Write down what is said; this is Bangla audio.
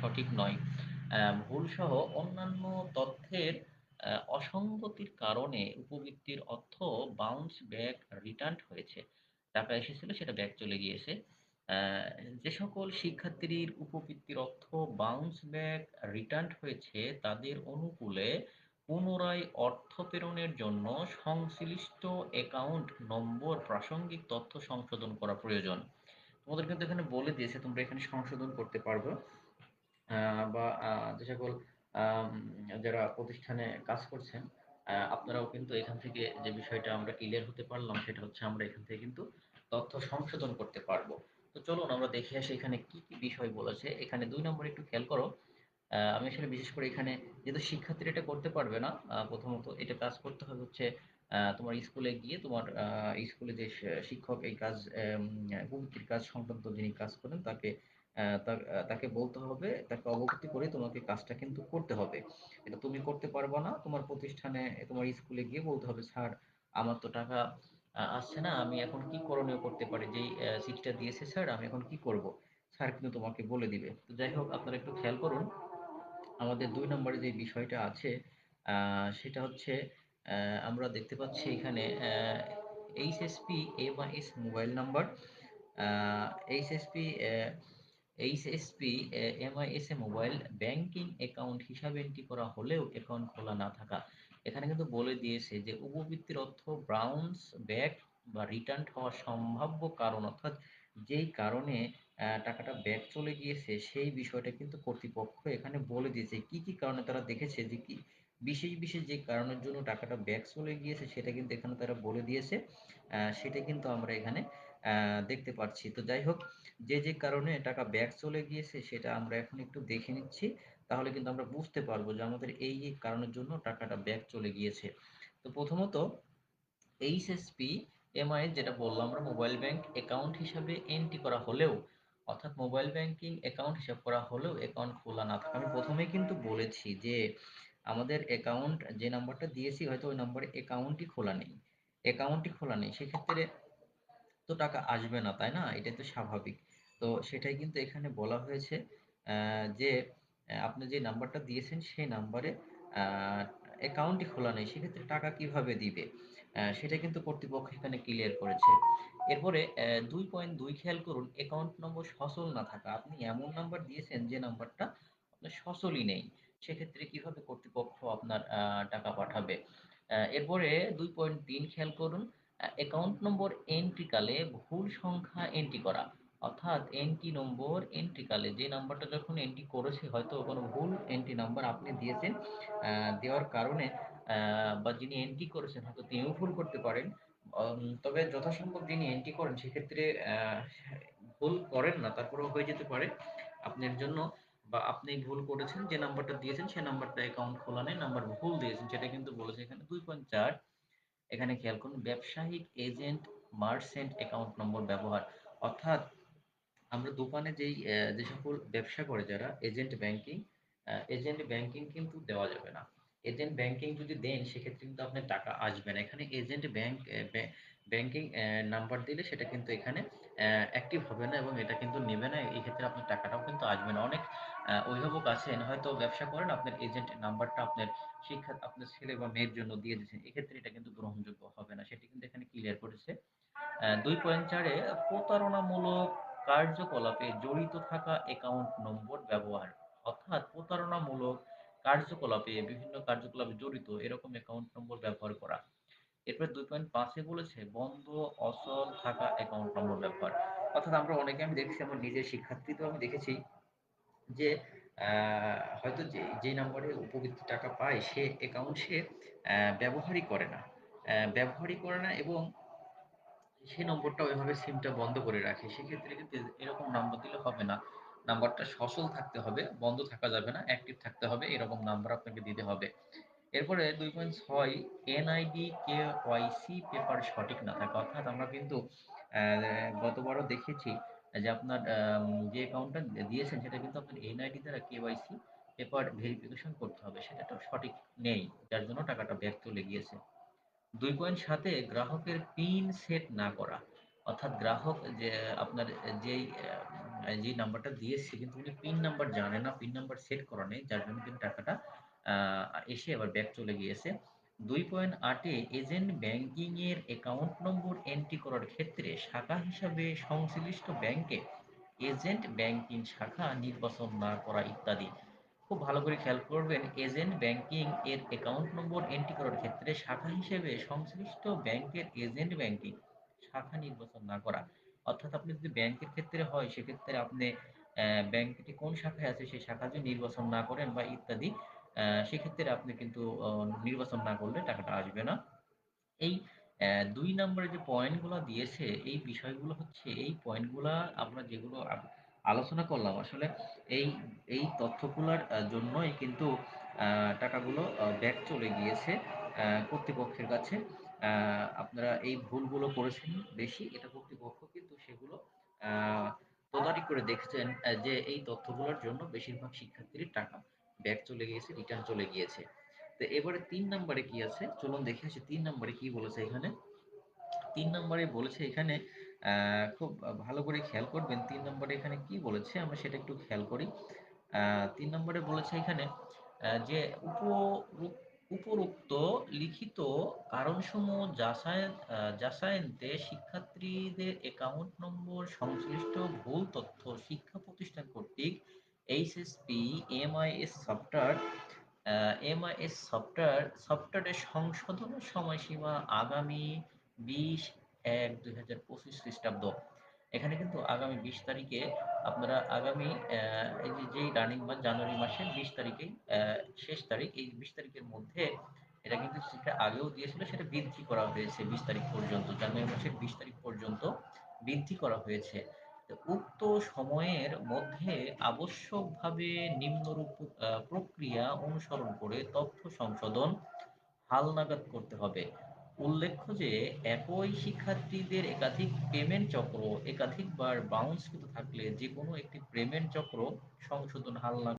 সঠিক নয়। ভুলসহ অন্যান্য তথ্যের অসঙ্গতির কারণে উপবৃত্তির অর্থ বাউন্স ব্যাক রিটার্নড হয়েছে। টাকা এসেছিল, সেটা ব্যাক চলে গিয়েছে। যে সকল শিক্ষার্থীর উপবৃত্তির অর্থ বাউন্স ব্যাক রিটার্নড হয়েছে, তাদের অনুকূলে পুনরায় অর্থ প্রেরণের জন্য সংশ্লিষ্ট অ্যাকাউন্ট নম্বর, প্রাসঙ্গিক তথ্য সংশোধন করা প্রয়োজন। তোমাদের কিন্তু এখানে বলে দিয়েছে, তোমরা এখানে সংশোধন করতে পারবে। বা যে সকল যারা প্রতিষ্ঠানে কাজ করছেন, আপনারাও কিন্তু এখান থেকে যে বিষয়টা আমরা ক্লিয়ার হতে পারলাম সেটা হচ্ছে আমরা এখান থেকে কিন্তু তথ্য সংশোধন করতে পারব। তো চলুন আমরা দেখে আসি এখানে কি, কি বিষয় বলেছে। এখানে ২ নম্বরে একটু খেয়াল করো। আমি আসলে বিশেষ করে এখানে যেহেতু শিক্ষার্থীরা এটা করতে পারবে না, প্রথমত এটা কাজ করতে হবে হচ্ছে তোমার স্কুলে গিয়ে তোমার স্কুলে যে শিক্ষক এই কাজ এম উপবৃত্তির কাজ সংক্রান্ত যিনি কাজ করেন তাকে তাকে বলতে হবে, তাকে অবগতি করে তোমাকে কাজটা কিন্তু করতে হবে। এটা তুমি করতে পারবা না, তোমার প্রতিষ্ঠানে তোমার স্কুলে গিয়ে বলতে হবে, "স্যার আমার তো টাকা আসছে না, আমি এখন কি করণীয় করতে পারি? যেই চিঠিটা দিয়েছে স্যার আমি এখন কি করব?" স্যার কিন্তু তোমাকে বলে দিবে। তো যাই হোক আপনারা একটু খেয়াল করুন। আমাদের ২ নম্বরে যে বিষয়টা আছে সেটা হচ্ছে আমরা দেখতে পাচ্ছি এখানে HSP MIS mobile number HSP HSP এ এমআইএস এ মোবাইল ব্যাংকিং অ্যাকাউন্ট হিসাবে এন্ট্রি করা হলেও অ্যাকাউন্ট খোলা না থাকা। এখানে কিন্তু বলে দিয়েছে যে উপবৃত্তির অর্থ বাউন্স ব্যাক বা রিটার্নড হওয়ার সম্ভাব্য কারণ অর্থাৎ যেই কারণে টাকাটা ব্যাক চলে গিয়েছে সেই বিষয়টা কিন্তু কর্তৃপক্ষ এখানে বলে দিয়েছে। কি, কি কারণে তারা দেখেছে যে কি বিশেষ, বিশেষ যে কারণের জন্য টাকাটা ব্যাক চলে গিয়েছে সেটা কিন্তু এখানে তারা বলে দিয়েছে। সেটা কিন্তু আমরা এখানে দেখতে পাচ্ছি। তো যাই হোক যে, যে কারণে টাকা ব্যাক চলে গিয়েছে সেটা আমরা এখন একটু দেখে নিচ্ছি। তাহলে কিন্তু আমরা বুঝতে পারব যে আমাদের এই, এই কারণের জন্য টাকাটা ব্যাক চলে গিয়েছে। তো প্রথমত এইচএসপি এমআই যেটা বললাম আমরা মোবাইল ব্যাংক অ্যাকাউন্ট হিসাবে এন্ট্রি করা হলেও অর্থাৎ মোবাইল ব্যাংকিং অ্যাকাউন্ট হিসাব করা হলেও অ্যাকাউন্ট খোলা না থাকে আমি প্রথমেই কিন্তু বলেছি যে আমাদের অ্যাকাউন্ট যে নাম্বারটা দিয়েছি হয়তো ওই নাম্বারে অ্যাকাউন্টই খোলা নেই। অ্যাকাউন্টই খোলা নেই। সেক্ষেত্রে তো টাকা আসবে না, তাই না? এটাই তো স্বাভাবিক। তো সেটাই কিন্তু এখানে বলা হয়েছে যে আপনি যে নাম্বারটা দিয়েছেন সেই নাম্বারে অ্যাকাউন্টই খোলা নেই। সেক্ষেত্রে টাকা কীভাবে দিবে? সেটা কিন্তু কর্তৃপক্ষ এখানে ক্লিয়ার করেছে। এরপরে অ্যা ২.২ খেয়াল করুন, অ্যাকাউন্ট নম্বর সচল না থাকা। আপনি এমন নাম্বার দিয়েছেন যে নাম্বারটা আপনার সচলই নেই। সেক্ষেত্রে কীভাবে কর্তৃপক্ষ আপনার টাকা পাঠাবে? এরপরে দুই এরপরে ২.৩ খেয়াল করুন, অ্যাকাউন্ট নম্বর এন্ট্রিকালে ভুল সংখ্যা এন্ট্রি করা। অর্থাৎ এন্ট্রি নম্বর এন্ট্রিকালে যে নাম্বারটা যখন এন্ট্রি করেছে হয়তো কোনো ভুল এন্ট্রি নাম্বার আপনি দিয়েছেন। দেওয়ার কারণে বা যিনি এন্ট্রি করেছেন হয়তো তিনিও ভুল করতে পারেন। তবে যথাসম্ভব যিনি এন্ট্রি করেন সেক্ষেত্রে ভুল করেন না, তারপরেও হয়ে যেতে পারে আপনার জন্য বা আপনি ভুল করেছেন যে নাম্বারটা দিয়েছেন সে নাম্বারটা অ্যাকাউন্ট খোলা নেই, নাম্বার ভুল দিয়েছেন সেটা কিন্তু বলেছে এখানে ২.৪ এখানে খেয়াল করুন ব্যবসায়িক এজেন্ট মার্চেন্ট অ্যাকাউন্ট নম্বর ব্যবহার। অর্থাৎ আমরা দোকানে যেই যে সকল ব্যবসা করে যারা এজেন্ট ব্যাংকিং, এজেন্ট ব্যাংকিং কিন্তু দেওয়া যাবে না। এজেন্ট ব্যাংকিং যদি দেন সেক্ষেত্রে কিন্তু আপনার টাকা আসবে না। এখানে এজেন্ট ব্যাংক ব্যাংকিং নাম্বার দিলে সেটা কিন্তু এখানে অ্যা অ্যাক্টিভ হবে না এবং এটা কিন্তু নেবে না। এক্ষেত্রে আপনার টাকাটাও কিন্তু আসবে না। অনেক অভিভাবক আছেন হয়তো ব্যবসা করেন, আপনার এজেন্ট নাম্বারটা আপনার শিক্ষা আপনার ছেলে বা মেয়ের জন্য দিয়ে দিয়েছেন। এক্ষেত্রে এটা কিন্তু গ্রহণযোগ্য হবে না। সেটি কিন্তু এখানে ক্লিয়ার করেছে। অ্যা ২.৪ এ প্রতারণামূলক কার্যকলাপে জড়িত থাকা অ্যাকাউন্ট নম্বর ব্যবহার। অর্থাৎ প্রতারণামূলক কার্যকলাপে বিভিন্ন কার্যকলাপে জড়িত এরকম অ্যাকাউন্ট নম্বর ব্যবহার করা। এরপর ২.৫ এ বলেছে বন্ধ, অচল থাকা অ্যাকাউন্ট নম্বর ব্যবহার। অর্থাৎ আমরা অনেকে আমি দেখছি আমার নিজের শিক্ষার্থীতেও আমি দেখেছি যে হয়তো যে যেই নাম্বারে উপবৃত্তি টাকা পায় সে অ্যাকাউন্ট সে ব্যবহারই করে না। ব্যবহারই করে না এবং সে নম্বরটা ওইভাবে সিমটা বন্ধ করে রাখে। সেক্ষেত্রে কিন্তু এরকম নাম্বার দিলে হবে না। নাম্বারটা সচল থাকতে হবে, বন্ধ থাকা যাবে না, অ্যাক্টিভ থাকতে হবে। এরকম নাম্বার আপনাকে দিতে হবে। এরপরে ২.৬ এনআইডি, কেওয়াইসি পেপার সঠিক না থাকা। অর্থাৎ আমরা কিন্তু গতবারও দেখেছি যে আপনার যে অ্যাকাউন্টটা দিয়েছেন সেটা কিন্তু আপনার এনআইডি দ্বারা কেওয়াইসি পেপার ভেরিফিকেশন করতে হবে। সেটাটাও সঠিক নেই। যার জন্য টাকাটা ব্যাক চলে গিয়েছে। ২.৭ এ গ্রাহকের পিন সেট না করা। অর্থাৎ গ্রাহক যে আপনার যেই যে নাম্বারটা দিয়েছে কিন্তু উনি পিন নাম্বার জানে না, পিন নাম্বার সেট করা নেই। যার জন্য কিন্তু টাকাটা এসে আবার ব্যাক চলে গিয়েছে। ২.৮ আটে এজেন্ট ব্যাংকিং এর অ্যাকাউন্ট নম্বর এন্ট্রি করার ক্ষেত্রে শাখা হিসাবে সংশ্লিষ্ট ব্যাংকে এজেন্ট ব্যাংকিং শাখা নির্বাচন না করা ইত্যাদি। খুব ভালো করে খেয়াল করবেন এজেন্ট ব্যাংকিং এর অ্যাকাউন্ট নম্বর এন্ট্রি করার ক্ষেত্রে শাখা হিসেবে সংশ্লিষ্ট ব্যাংকের এজেন্ট ব্যাংকিং শাখা নির্বাচন না করা। অর্থাৎ আপনি যদি ব্যাংকের ক্ষেত্রে হয় সেক্ষেত্রে আপনি ব্যাংকটি কোন শাখায় আছে সেই শাখা যদি নির্বাচন না করেন বা ইত্যাদি সেক্ষেত্রে আপনি কিন্তু নির্বাচন না করলে টাকাটা আসবে না। এই ২ নম্বরে যে পয়েন্টগুলা দিয়েছে, এই বিষয়গুলো হচ্ছে এই পয়েন্টগুলা আমরা যেগুলো আলোচনা করলাম আসলে এই, এই তথ্যগুলার জন্যই কিন্তু টাকাগুলো ব্যাক চলে গিয়েছে কর্তৃপক্ষের কাছে। আপনারা এই ভুলগুলো করেছেন বেশি। এটা কর্তৃপক্ষ কিন্তু সেগুলো আ তদারকি করে দেখছেন যে এই তথ্যগুলোর জন্য বেশিরভাগ শিক্ষার্থীর টাকা ব্যাক চলে গিয়েছে, রিটার্ন চলে গিয়েছে। তো এবারে তিন নাম্বারে কি আছে? চলুন দেখে আসি তিন নাম্বারে কি বলেছে এখানে। তিন নাম্বারে বলেছে এখানে খুব ভালো করে খেয়াল করবেন ৩ নাম্বারে এখানে কি বলেছে আমরা সেটা একটু খেয়াল করি। তিন ৩ নম্বরে বলেছে এখানে যে উপরুক উপরোক্ত লিখিত কারণসমূহ যাচাইয়ের আ যাচাইন্তে শিক্ষার্থীদের অ্যাকাউন্ট নম্বর সংশ্লিষ্ট ভুল তথ্য শিক্ষা প্রতিষ্ঠান কর্তৃক HSP, MIS software MIS software সফটওয়্যারের সংশোধনের সময়সীমা আগামী ২০/১/২০২৫ খ্রিস্টাব্দ। এখানে কিন্তু আগামী ২০ তারিখে আপনারা আগামী এই যে যেই রানিং মাস জানুয়ারি মাসের ২০ তারিখেই শেষ তারিখ। এই ২০ তারিখের মধ্যে এটা কিন্তু সেটা আগেও দিয়েছিল, সেটা বৃদ্ধি করা হয়েছে ২০ তারিখ পর্যন্ত। জানুয়ারি মাসের ২০ তারিখ পর্যন্ত বৃদ্ধি করা হয়েছে। উক্ত সময়ের মধ্যে আবশ্যকভাবে নিম্নরূপ প্রক্রিয়া অনুসরণ করে তথ্য সংশোধন হালনাগাদ করতে হবে। উল্লেখ্য যে, একই শিক্ষার্থীদের একাধিক পেমেন্ট চক্র একাধিকবার বাউন্সকৃত থাকলে যেকোনো একটি পেমেন্ট চক্র সংশোধন হালনা